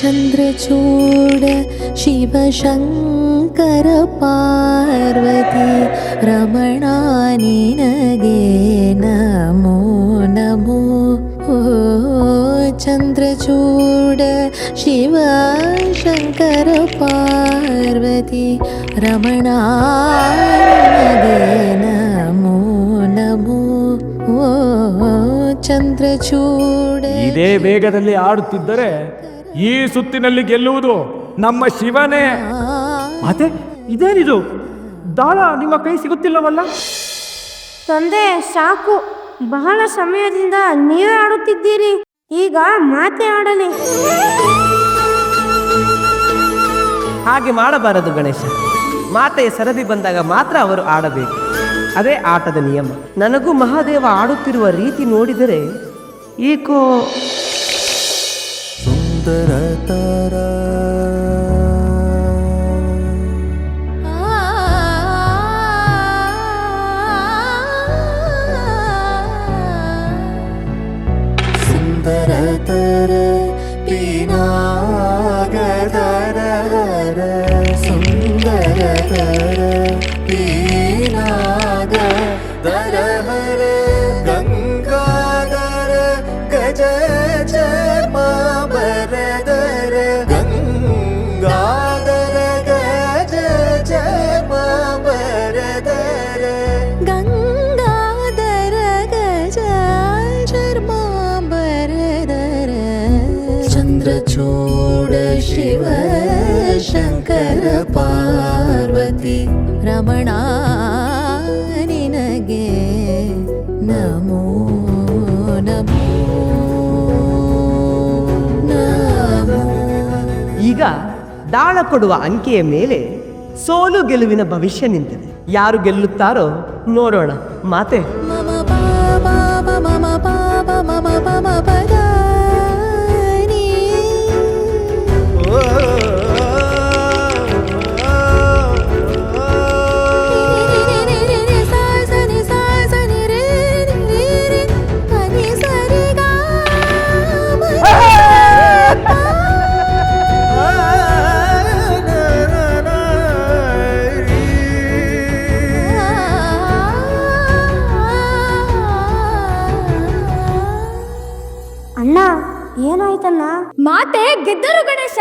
ಚಂದ್ರಚೂಡ, ಶಿವಶಂಕರ, ಪಾರ್ವತಿ, ರಮಣ, ನಿನಗೆ ನಮೋ ನಮೋ. ಚಂದ್ರಚೂಡ ಶಿವ ಶಂಕರ ಪಾರ್ವತಿ, ರಮಣ ನಮೋ ನಮೋ. ಓ, ಚಂದ್ರಚೂಡ. ಇದೇ ವೇಗದಲ್ಲಿ ಆಡುತ್ತಿದ್ದರೆ ಈ ಸುತ್ತಿನಲ್ಲಿ ಗೆಲ್ಲುವುದು ನಮ್ಮ ಶಿವನೇ. ಮತ್ತೆ ಇದೇನಿದು? ದಾಳ ನಿಮ್ಮ ಕೈ ಸಿಗುತ್ತಿಲ್ಲವಲ್ಲ? ತಂದೆ ಸಾಕು. ಬಹಳ ಸಮಯದಿಂದ ನೀವೇ ಆಡುತ್ತಿದ್ದೀರಿ ಈಗ ಮಾತೆ ಆಡಲಿ. ಹಾಗೆ ಮಾಡಬಾರದು ಗಣೇಶ. ಮಾತೆಯ ಸರದಿ ಬಂದಾಗ ಮಾತ್ರ ಅವರು ಆಡಬೇಕು. ಅದೇ ಆಟದ ನಿಯಮ. ನನಗೂ ಮಹಾದೇವ ಆಡುತ್ತಿರುವ ರೀತಿ ನೋಡಿದರೆ ಏಕೋ സുന്ദരതര സുന്ദരതര പീനാഗതര സുന്ദരതര പീ ಶಂಕರ ಪಾರ್ವತಿ ರಮಣ, ನಿನಗೆ ನಮೋ ನಮೋ ನಮೋ. ಈಗ ದಾಳ ಕೊಡುವ ಅಂಕೆಯ ಮೇಲೆ ಸೋಲು ಗೆಲುವಿನ ಭವಿಷ್ಯ ನಿಂತಿದೆ. ಯಾರು ಗೆಲ್ಲುತ್ತಾರೋ ನೋಡೋಣ. ಮಾತೆ. ಏನಾಯ್ತಣ್ಣ? ಮಾತೆ ಗೆದ್ದರು ಗಣೇಶ.